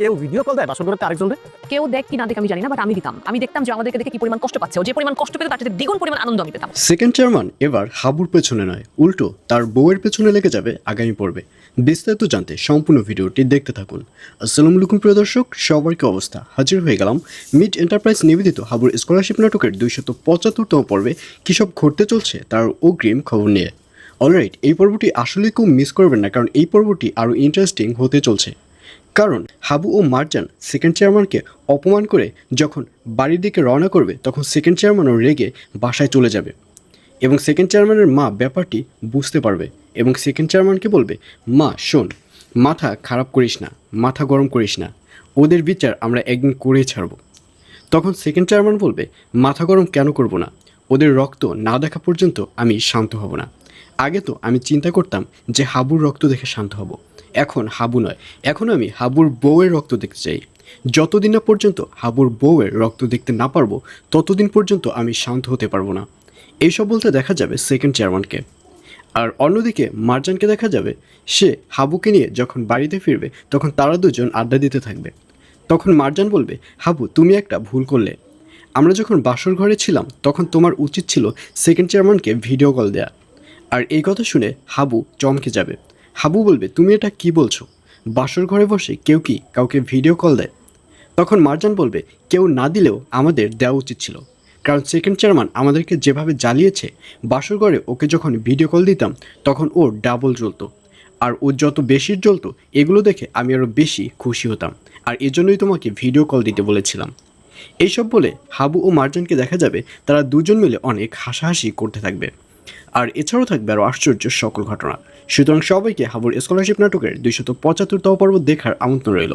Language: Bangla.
কেউ ভিডিও কল দেয়? বাসন করতে আরেকজন কেউ দেখ কি না দেখ আমি জানি না বাট আমি দিতাম। আমি দেখতাম যে আমাদেরকে দেখে কি পরিমাণ কষ্ট পাচ্ছে। যে পরিমাণ কষ্ট পেতে তার দ্বিগুণ পরিমাণ আনন্দ আমি পেতাম। সেকেন্ড চেয়ারম্যান এবার হাবুর পেছনে নয় উল্টো তার বউয়ের পেছনে লেগে যাবে আগামী পর্বে। বিস্তারিত জানতে সম্পূর্ণ ভিডিওটি দেখতে থাকুন। আসসালামু আলাইকুম প্রিয় দর্শক সবার কি অবস্থা? হাজির হয়ে গেলাম মিড এন্টারপ্রাইজ নিবেদিত হাবুর স্কলারশিপ নাটকের দুইশত পঁচাত্তরতম পর্বে। কী সব ঘটতে চলছে তার অগ্রিম খবর নিয়ে। অলরাইট এই পর্বটি আসলে কেউ মিস করবেন না কারণ এই পর্বটি আরও ইন্টারেস্টিং হতে চলছে। কারণ হাবু ও মার্জান সেকেন্ড চেয়ারম্যানকে অপমান করে যখন বাড়ির দিকে রওনা করবে, তখন সেকেন্ড চেয়ারম্যানও রেগে বাসায় চলে যাবে এবং সেকেন্ড চেয়ারম্যানের মা ব্যাপারটি বুঝতে পারবে এবং সেকেন্ড চেয়ারম্যানকে বলবে, মা, শোন, মাথা খারাপ করিস না, মাথা গরম করিস না, ওদের বিচার আমরা একদিন করেই ছাড়ব। তখন সেকেন্ড চেয়ারম্যান বলবে, মাথা গরম কেন করব না? ওদের রক্ত না দেখা পর্যন্ত আমি শান্ত হব না। আগে তো আমি চিন্তা করতাম যে হাবুর রক্ত দেখে শান্ত হব। এখন হাবু নয়। এখন আমি হাবুর বউয়ের রক্ত দেখতে চাই। যতদিন না পর্যন্ত হাবুর বউয়ের রক্ত দেখতে না পারব, ততদিন পর্যন্ত আমি শান্ত হতে পারব না। এইসব বলতে দেখা যাবে সেকেন্ড চেয়ারম্যানকে আর অন্যদিকে মার্জানকে দেখা যাবে, সে হাবুকে নিয়ে যখন বাড়িতে ফিরবে, তখন তারা দুজন আড্ডা দিতে থাকবে। তখন মার্জান বলবে, হাবু, তুমি একটা ভুল করলে। আমরা যখন বাসর ঘরে ছিলাম, তখন তোমার উচিত ছিল সেকেন্ড চেয়ারম্যানকে ভিডিও কল দেয়া। আর এই কথা শুনে হাবু চমকে যাবে। হাবু বলবে, তুমি এটা কি বলছো? বাসর ঘরে বসে কেউ কি কাউকে ভিডিও কল দেয়? তখন মার্জান বলবে, কেউ না দিলেও আমাদের দেওয়া উচিত ছিল। কারণ সেকেন্ড চেয়ারম্যান আমাদেরকে যেভাবে জ্বালিয়েছে, বাসর ঘরে ওকে যখন ভিডিও কল দিতাম, তখন ওর ডাবল জ্বলতো। আর ও যত বেশি জ্বলতো, এগুলো দেখে আমি আরও বেশি খুশি হতাম। আর এজন্যই তোমাকে ভিডিও কল দিতে বলেছিলাম। এইসব বলে হাবু ও মার্জানকে দেখা যাবে তারা দুজন মিলে অনেক হাসাহাসি করতে থাকবে। আর এছাড়াও থাকবে আরও আশ্চর্য সকল ঘটনা। সুতরাং সবাইকে হাবুর স্কলারশিপ নাটকের দুইশত পঁচাত্তরতম পর্ব দেখার আমন্ত্রণ রইল।